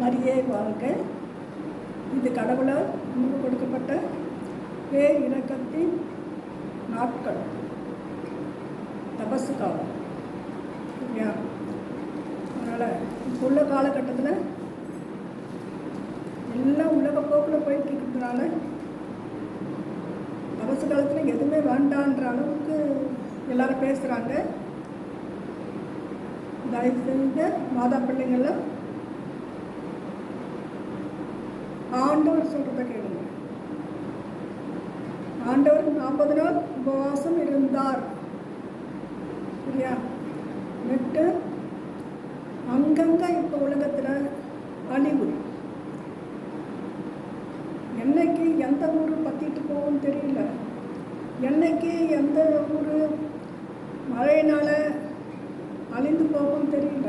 மரியே வாழ்க இது கடவுளால் முன்பு கொடுக்கப்பட்ட பேர் இணக்கத்தின் நாட்கள். தபசு காலம். சரியா அதனால் இப்போ உள்ள காலகட்டத்தில் எல்லாம் உலக போக்கில் போயிட்டு இருக்கிறதுனால தபசு காலத்தில் எதுவுமே வேண்டான்ற அளவுக்கு எல்லாரும் பேசுகிறாங்க தயவு செஞ்ச மாதா பிள்ளைங்கள்லாம் ஆண்டவர் சொல்கிறத கேளுங்க. ஆண்டவர் நாற்பது நாள் உபவாசம் இருந்தார். சரியா நெட்டு அங்கங்கே இப்போ உலகத்தில் அழிவு. என்னைக்கு எந்த ஊர் பற்றிட்டு போகும் தெரியல. என்னைக்கு எந்த ஊர் மழையினால அழிந்து போகும் தெரியல.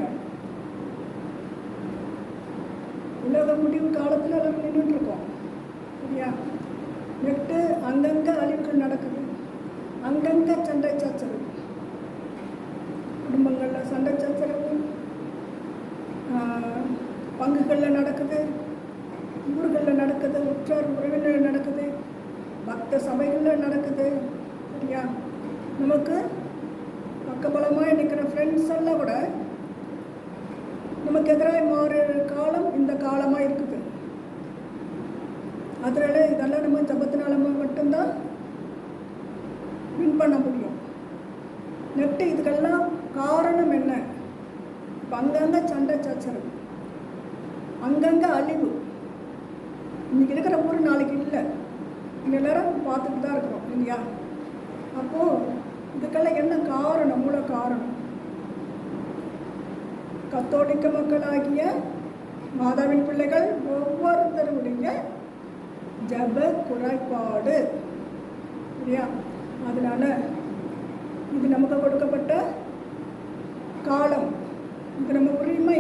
உலக முடிவு காலத்தில் எல்லாம் நின்றுட்டுருக்கோம் இல்லையா சரியா? நெட்டு அங்கங்கே அழிவுகள் நடக்குது. அங்கங்கே சண்டை சச்சரவு. குடும்பங்களில் சண்டை சச்சரவு. பங்குகளில் நடக்குது. ஊர்களில் நடக்குது. உற்றார் உறவினர் நடக்குது. பக்த சபைகளில் நடக்குது. சரியா? நமக்கு பக்கபலமாக நிற்கிற ஃப்ரெண்ட்ஸ் எல்லாம் கூட நமக்கு எதிராக மாறுற காலம் இந்த காலமாக இருக்குது. அதனால இதெல்லாம் நம்ம ஜபத்தினால மட்டும்தான் வின் பண்ண முடியும். நெட்டு இதுக்கெல்லாம் காரணம் என்ன? இப்போ அங்கங்கே சண்டை சச்சரவு. அங்கங்கே அழிவு. இன்னைக்கு இருக்கிற ஊர் நாளைக்கு இல்லை. இங்க எல்லாரும் பார்த்துட்டு தான் இருக்கிறோம் இல்லையா? அப்போது இதுக்கெல்லாம் என்ன காரணம் மூல காரணம்? கத்தோலிக்க மக்களாகிய மாதாவின் பிள்ளைகள் ஒவ்வொருத்தருடைய ஜப குறைபாடு. இல்லையா அதனால இது நமக்கு கொடுக்கப்பட்ட காலம். இது நம்ம உரிமை.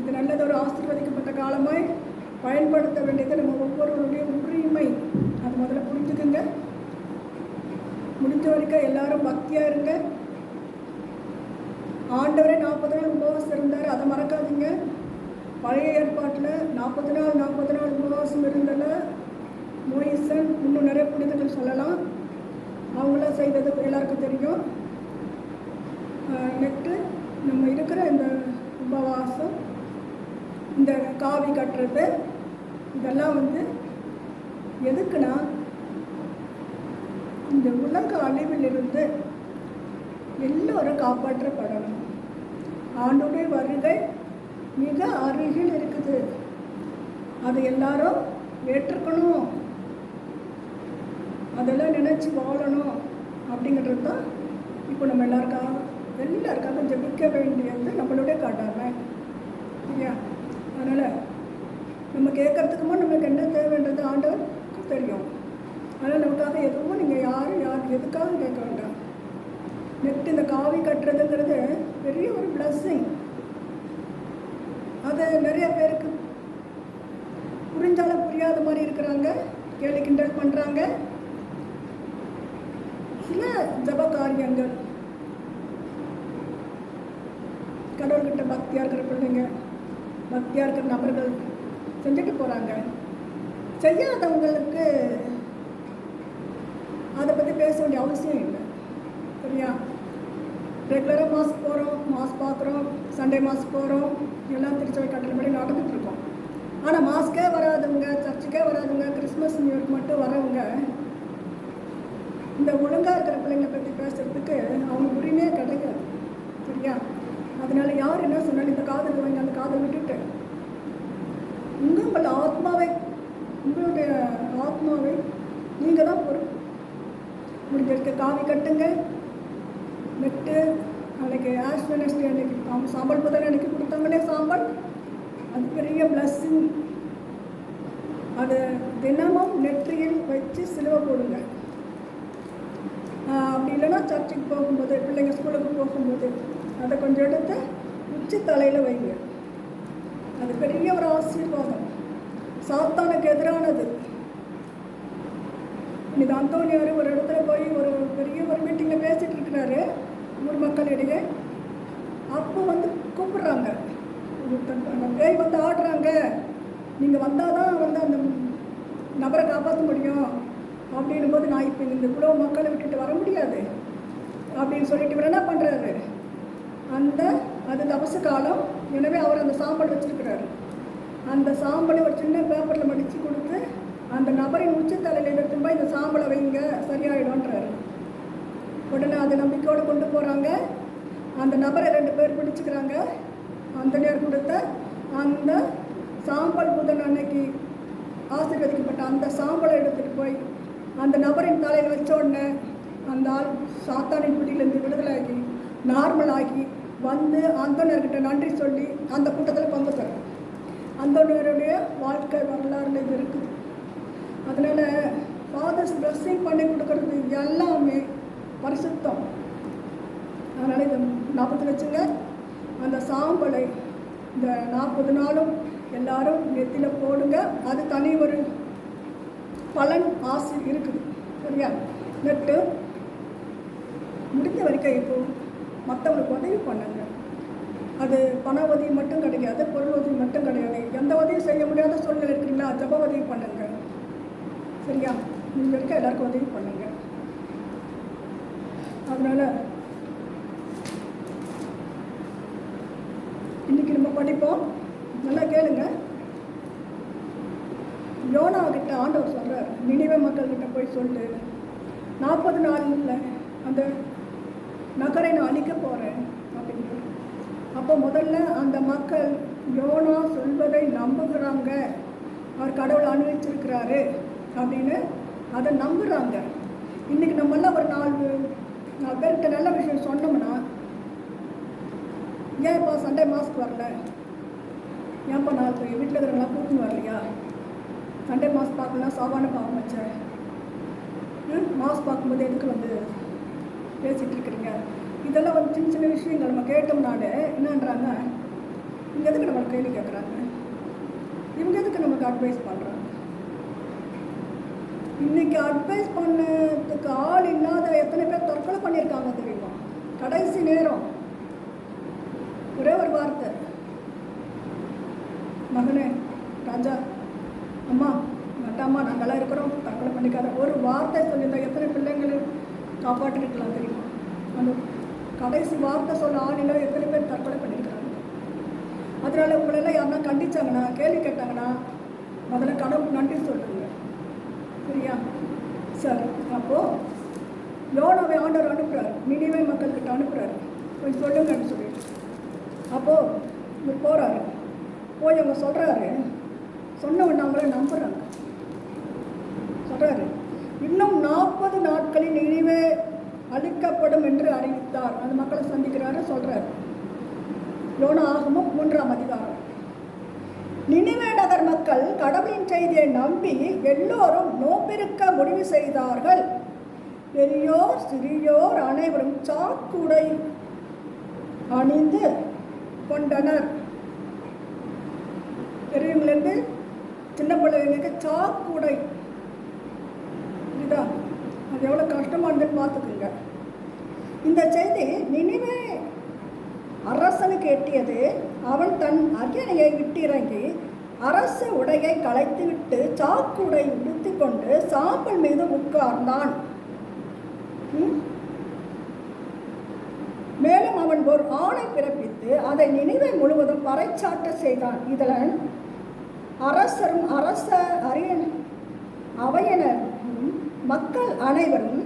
இது நல்லதொரு ஆசீர்வதிக்கப்பட்ட காலமாய் பயன்படுத்த வேண்டியது நம்ம ஒவ்வொருவருடைய உரிமை. அது முதல்ல புரிஞ்சுக்குங்க. முடிஞ்ச வரைக்கும் எல்லாரும் பக்தியாக இருங்க. ஆண்டவரே நாற்பது நாள் உபவாசம் இருந்தார். அதை மறக்காதீங்க. பழைய ஏற்பாட்டில் நாற்பது நாள் நாற்பது நாள் உபவாசம் இருந்ததில் மோயிசன் இன்னும் நிறைய புனிதர்கள் சொல்லலாம். அவங்களாம் செய்தது எல்லாருக்கும் தெரியும். நெக்ஸ்ட்டு நம்ம இருக்கிற இந்த உபவாசம் இந்த காவி கட்டுறது இதெல்லாம் வந்து எதுக்குன்னா இந்த உலக அழிவிலிருந்து எல்லோரும் காப்பாற்றப்படணும். ஆண்டுடைய வருகை மிக அருகில் இருக்குது. அதை எல்லாரும் ஏற்றுக்கணும். அதெல்லாம் நினச்சி வாழணும் அப்படிங்கிறது தான் இப்போ நம்ம எல்லாருக்காக எல்லாருக்காக ஜபிக்க வேண்டியது நம்மளுடைய கடமை. இல்லையா? அதனால் நம்ம கேட்கறதுக்கு முன் நமக்கு என்ன தேவைன்றது ஆண்டவர் தெரியும். அதனால் நமக்காக எதுவும் நீங்கள் யாரும் யார் எதுக்காக கேட்க வேண்டாம். நெக்ஸ்ட் இந்த காவி கட்டுறதுங்கிறது பெரிய ஒரு பிளஸ்ஸிங் அது நிறைய பேருக்கு புரிஞ்சாலும் புரியாத மாதிரி இருக்கிறாங்க கேலி கிண்டல் பண்ணுறாங்க சில ஜப காரியங்கள். கடவுள்கிட்ட பக்தியாக இருக்கிற பிள்ளைங்க பக்தியாக இருக்கிற நபர்கள் செஞ்சுட்டு போகிறாங்க செய்யாதவங்களுக்கு அதை பற்றி பேச வேண்டிய அவசியம் இல்லை. சரியா? ரெகுலராக மாஸ் போகிறோம் மாஸ் பார்க்குறோம் சண்டே மாஸ் போகிறோம் எல்லாம் திருச்சபை கட்டளப்படி நடந்துட்டு இருக்கோம். ஆனால் மாஸ்க்கே வராதவங்க சர்ச்சுக்கே வராதவங்க கிறிஸ்மஸ் நியூ இயர்க்கு மட்டும் வரவங்க இந்த ஒழுங்காக இருக்கிற பிள்ளைங்களை பற்றி பேசுகிறதுக்கு அவங்க உரிமையே கிடையாது சரியா? அதனால யார் என்ன சொன்னாலும் இந்த காதல் வாங்கி அந்த காதல் விட்டுட்டு உங்கள் ஆத்மாவை உங்களுடைய ஆத்மாவை நீங்கள் தான் பொறுப்பு முடிஞ்சிருக்க காவி கட்டுங்க நெட்டு அன்னைக்கு ஆஷ் வெனஸ்டே அன்னைக்கு அவங்க சாம்பல் புதன் அன்னைக்கு கொடுத்தாங்களே சாம்பல் அது பெரிய பிளஸ்ஸிங் அதை தினமும் நெற்றியில் வச்சு சிலுவை போடுங்க. அப்படி இல்லைன்னா சர்ச்சுக்கு போகும்போது பிள்ளைங்க ஸ்கூலுக்கு போகும்போது அதை கொஞ்சம் எடுத்து உச்சி தலையில் வைங்க. அது பெரிய ஒரு ஆசீர்வாதம். சாத்தானுக்கு எதிரானது. இன்னைக்கு அந்தோனியார் ஒரு இடத்துல போய் ஒரு பெரிய ஒரு மீட்டிங்கில் பேசிகிட்டு இருக்கிறாரு மக்களிடையே அப்போ வந்து கூப்பிடுறாங்க. பேய் வந்து ஆடுறாங்க. நீங்கள் வந்தால் தான் வந்து அந்த நபரை காப்பாற்ற முடியும். அப்படின்னும் போது நான் இப்போ இந்த இவ்வளோ மக்களை விட்டுட்டு வர முடியாது. அப்படின்னு சொல்லிட்டு இவர் என்ன பண்ணுறாரு அந்த அது தபசு காலம். எனவே அவர் அந்த சாம்பல் வச்சுருக்கிறாரு. அந்த சாம்பலை ஒரு சின்ன பேப்பரில் மடித்து கொடுத்து அந்த நபரின் உச்சத்தலையில் எடுத்து போய் இந்த சாம்பலை வைங்க சரியாயிடும்ன்றாரு. உடனே அதை நம்பிக்கையோடு கொண்டு போகிறாங்க அந்த நபரை ரெண்டு பேர் பிடிச்சிக்கிறாங்க. அந்த நேர் கொடுத்த அந்த சாம்பல் புதன் அன்னைக்கு ஆசீர்வதிக்கப்பட்ட அந்த சாம்பலை எடுத்துகிட்டு போய் அந்த நபரின் தலையில் வச்ச உடனே அந்த ஆள் சாத்தானின் பிடியிலேருந்து விடுதலாகி நார்மலாகி வந்து அந்தோனர்கிட்ட நன்றி சொல்லி அந்த கூட்டத்தில் பங்கு தரும். அந்தோனருடைய வாழ்க்கை வரலாறுல இது இருக்குது. அதனால் ஃபாதர்ஸ் ப்ளஸ்ஸிங் பண்ணி கொடுக்கறது எல்லாமே பரிசுத்தம். அதனால் இதை ஞாபகத்தில் வச்சுங்க. அந்த சாம்பலை இந்த நாற்பது நாளும் எல்லாரும் நெத்தியில் போடுங்க. அது தனி ஒரு பலன் ஆசை இருக்குது. சரியா? நெட்டு. முடிஞ்ச வரைக்கும் இப்போ மற்றவங்களுக்கு உதவி பண்ணுங்க. அது பண உதவி மட்டும் கிடையாது பொருள் உதவி மட்டும் கிடையாது. எந்த உதவியும் செய்ய முடியாத சூழ்நிலை இருக்கிறீங்களா ஜப உதவி பண்ணுங்க. சரியா? முடிஞ்ச வரைக்கும் எல்லாருக்கும் உதவி பண்ணுங்கள் அதனால இன்னைக்கு நம்ம படிப்போம். நல்லா கேளுங்க. யோனா கிட்ட ஆண்டவர் சொல்றார். நினைவே மக்கள்கிட்ட போய் சொல்லு. நாற்பது நாளில் அந்த நகரை நான் அழிக்க போகிறேன் அப்படின்னு அப்போ முதல்ல அந்த மக்கள் யோனா சொல்வதை நம்புகிறாங்க. அவர் கடவுளை அனுபவிச்சிருக்கிறாரு அப்படின்னு அதை நம்புகிறாங்க இன்றைக்கி நம்மளாம் ஒரு நாலு நாலு பேர்கிட்ட நல்ல விஷயம் சொன்னோம்னா ஏன்ப்பா சண்டே மாஸ்க் வரல? ஏன்ப்பா நான் பேர் வீட்டில் இருக்கிறவங்களாம் கூப்பிட்டு வரலையா? சண்டே மாஸ்க் பார்க்கலாம் சாவான பாவம் வச்சேன். மாஸ்க் பார்க்கும்போது எதுக்கு வந்து பேசிகிட்டு இருக்கிறீங்க? இதெல்லாம் வந்து சின்ன சின்ன விஷயங்கள். நம்ம கேட்டோம்னாலே என்னன்றாங்க? இங்கே எதுக்கு நம்மளை கேள்வி கேட்குறாங்க? இவங்க எதுக்கு நமக்கு அட்வைஸ் பண்ணுறாங்க இன்னைக்கு அட்வைஸ் பண்ண ஆள் இல்லாத எத்தனை பேர் தற்கொலை பண்ணியிருக்காங்க தெரியுமா கடைசி நேரம். ஒரே ஒரு வார்த்தை. மகனே ராஜா அம்மா அம்மா நாங்கள்லாம் இருக்கிறோம். தற்கொலை பண்ணிக்காத. ஒரு வார்த்தை சொல்லியிருந்தா எத்தனை பிள்ளைங்களை காப்பாற்றிருக்கலாம் தெரியுமா? அந்த கடைசி வார்த்தை சொல்ல ஆளில எத்தனை பேர் தற்கொலை பண்ணியிருக்கிறாங்க அதனால உங்களெல்லாம் யாருன்னா கண்டிச்சாங்கன்னா கேள்வி கேட்டாங்கன்னா முதல்ல கடவுள் நன்றி சொல்லுங்க. சரியா? சரி அப்போது யோனாவை ஆண்டவர் அனுப்புகிறார் நினைவே மக்கள்கிட்ட அனுப்புகிறாரு போய் சொல்லுங்கன்னு சொல்லிட்டு. அப்போது இவர் போகிறாரு போய் அவங்க சொல்கிறாரு சொன்ன உடனே அவங்கள நம்புகிறாங்க சொல்கிறாரு இன்னும் நாற்பது நாட்களில் நினைவே அழிக்கப்படும் என்று அறிவித்தார். அந்த மக்களை சந்திக்கிறாரு சொல்கிறார் யோனா ஆகமும் மூன்றாம் அதிகாரம். நினைவே நகர் மக்கள் கடவுளின் செய்தியை நம்பி எல்லோரும் நோம்பிருக்க முடிவு செய்தார்கள். பெரியோர் சிறியோர் அனைவரும் சாக்குடை அணிந்து கொண்டனர். பெரியவங்கலேருந்து சின்ன பிள்ளைங்களுக்கு சாக்குடை இதுதான் அது எவ்வளோ கஷ்டமானதுன்னு பார்த்துக்குங்க. இந்த செய்தி நினைவே அரசனுக்கு எட்டியது அவன் தன் அரியணையை விட்டிறங்கி அரச உடையை களைத்துவிட்டு சாக்குடை உடுத்தி கொண்டு சாம்பல் மீது உட்கார்ந்தான். மேலும் அவன் ஒரு ஆணை பிறப்பித்து அதை நினைவை முழுவதும் பறைச்சாட்ட செய்தான். இதன் அரசரும் அரச அரியன் அவையினரும் மக்கள் அனைவரும்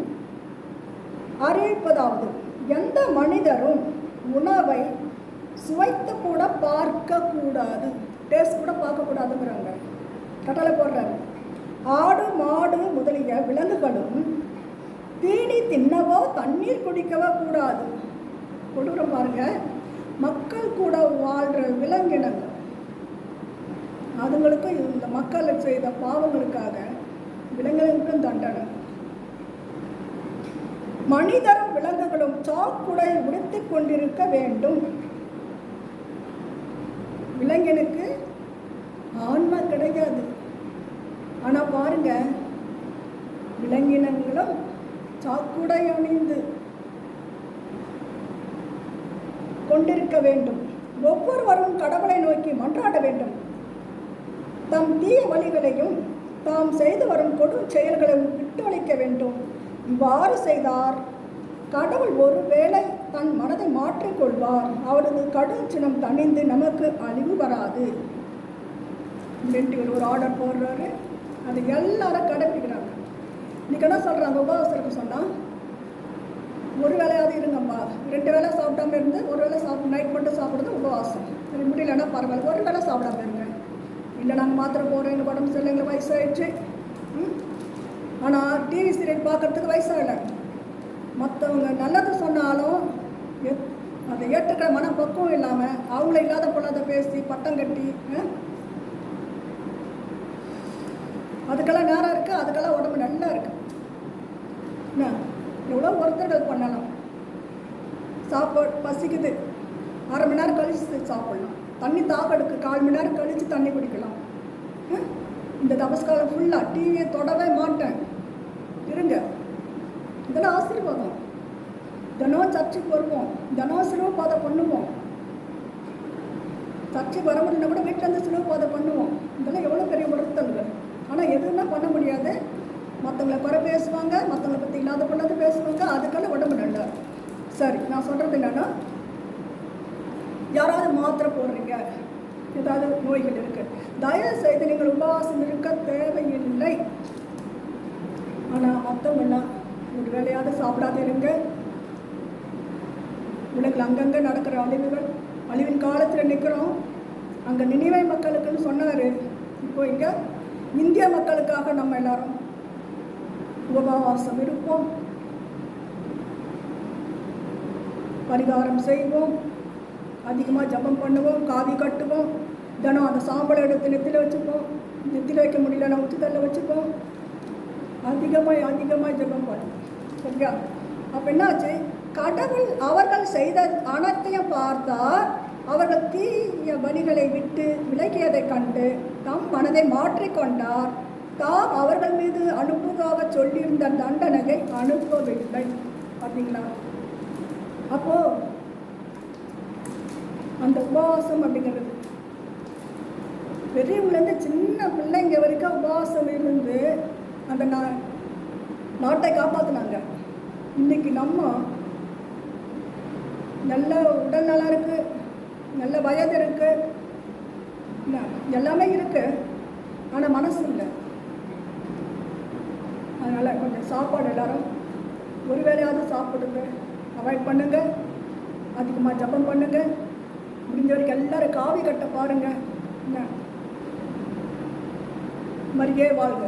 அறிவிப்பதாவது எந்த மனிதரும் உணவை சுவைத்து கூட பார்க்க கூடாது டேஸ்ட் கூட பார்க்க கூடாதுங்கிறாங்க கட்டளை போடுறாரு. ஆடு மாடு முதலிய விலங்குகளும் தீனி தின்னவோ தண்ணீர் குடிக்கவோ கூடாது. கொடூரம் பாருங்க. மக்கள் கூட வாழ்கிற விலங்கினங்கள். அதுங்களுக்கும் இந்த மக்கள் செய்த பாவங்களுக்காக விலங்குகளுக்கும் தண்டனை. மனிதரும் விலங்குகளும் சாக்குடை உடுத்தி கொண்டிருக்க வேண்டும். விலங்கினுக்கு ஆன்மா கிடையாது. ஆனால் பாருங்க விலங்கினங்களும் சாக்குடை அணிந்து கொண்டிருக்க வேண்டும். ஒவ்வொருவரும் கடவுளை நோக்கி மன்றாட வேண்டும். தம் தீய வழிகளையும் தாம் செய்து வரும் கொடும் செயல்களையும் விட்டொழிக்க வேண்டும். இவ்வாறு செய்தார். கடவுள் ஒருவேளை தன் மனதை மாற்றிக்கொள்வார். அவரது கடும் சினம் தணிந்து நமக்கு அழிவு வராது. அப்படின்ட்டு ஒரு ஆர்டர் போடுறாரு. அது எல்லாரும் கடைப்பிடிக்கிறாங்க இன்னைக்கு என்ன சொல்கிறாங்க உபவாசத்துக்கு சொன்னால் ஒரு வேலையாவது இருங்கம்மா. ரெண்டு வேளை சாப்பிடாம இருந்து ஒரு வேளை சாப்பிட்டு நைட் மட்டும் சாப்பிட்றது உபவாசம். சரி முடியலன்னா பரவாயில்ல. ஒரு வேளை சாப்பிடாம இருங்க. இல்லை நாங்கள் மாத்திரை போகிறோம் எங்கள் உடம்பு சரியில்லை எங்களுக்கு வயசாயிடுச்சு. ம்? ஆனால் டிவி சீரியல் பார்க்கறதுக்கு வயசாகலை. மற்றவங்க நல்லது சொன்னாலும் எத்- அதை ஏற்றுக்கிற மனப்பக்குவம் இல்லாமல் அவங்கள இல்லாத பொல்லாத பேசி பட்டம் கட்டி அதுக்கெல்லாம் நேரம் இருக்குது அதுக்கெல்லாம் உடம்பு நல்லா இருக்கு. என்ன? எவ்வளோ ஒருத்தர்கள் பண்ணலாம்? சாப்பாடு பசிக்குது. அரை மணி நேரம் கழிச்சு சாப்பிடலாம். தண்ணி தாக்கடுக்கு கால் மணி நேரம் கழித்து தண்ணி குடிக்கலாம். இந்த தபஸ்காலம் ஃபுல்லாக டிவியை தொடவே மாட்டேன். இருங்க. இதெல்லாம் ஆசீர்வாதம். தினம் சர்ச்சுக்கு வருவோம். தினம் சிலுவை பாதை பண்ணுவோம். சர்ச்சுக்கு வர முடியல கூட வீட்டில் இருந்து சிலுவை பாதை பண்ணுவோம். இதெல்லாம் எவ்வளோ பெரிய உணர்த்தல்கள் ஆனால் எதுவுமே பண்ண முடியாது. மற்றவங்கள குறை பேசுவாங்க மற்றவங்கள பற்றி இல்லாத பண்ணது பேசுவாங்க. அதுக்கெல்லாம் உடம்பு நல்லா. சரி நான் சொல்கிறது என்னன்னா யாராவது மாத்திரை போடுறீங்க ஏதாவது நோய்கள் இருக்குது தயவு செய்து நீங்கள் உபவாசம் இருக்க தேவையில்லை. ஆனால் மற்றவங்கெல்லாம் ஒரு வேலையாவது சாப்பிடாத இருங்க. உலகில் அங்கங்கே நடக்கிற அழிவுகள் அழிவின் காலத்தில் நிற்கிறோம் அங்கே நினைவை மக்களுக்குன்னு சொன்னார் இப்போ இங்கே இந்திய மக்களுக்காக நம்ம எல்லாரும் உபவாசம் இருப்போம். பரிகாரம் செய்வோம். அதிகமாக ஜெபம் பண்ணுவோம். காவி கட்டுவோம். தினம் அந்த சாம்பலை எடுத்து நெத்தியில் வச்சுப்போம். நெத்தியில் வைக்க முடியலன்னா உச்சித்தல்ல வச்சுப்போம். அதிகமாக அதிகமாக ஜெபம் பண்ணுவோம். சரியா அப்போ என்னாச்சு? கடவுள் அவர்கள் செய்த அனைத்தையும் பார்த்தால் அவர்கள் தீய வழிகளை விட்டு விலகியதைக் கண்டு தம் மனதை மாற்றிக்கொண்டார் தாம் அவர்கள் மீது அனுப்புவதாக சொல்லியிருந்த தண்டனையை அனுப்பவில்லை. பார்த்தீங்களா அப்போ அந்த உபவாசம் அப்படிங்கிறது. பெரியவங்கலேருந்து சின்ன பிள்ளைங்க வரைக்கும் உபவாசம் இருந்து அந்த நா நாட்டை காப்பாற்றினாங்க இன்னைக்கு நம்ம நல்ல உடல் நலம் இருக்குது நல்ல வயது இருக்கு. என்ன, எல்லாமே இருக்கு. ஆனால் மனசு இல்லை. அதனால் கொஞ்சம் சாப்பாடு எல்லாரும் ஒரு வேளையாவது சாப்பிடுங்க. அவாய்ட் பண்ணுங்க. அதிகமாக ஜெபம் பண்ணுங்க. முடிஞ்ச வரைக்கும் எல்லாரும் காவி கட்ட பாருங்க. என்ன மரியே வாழ்க.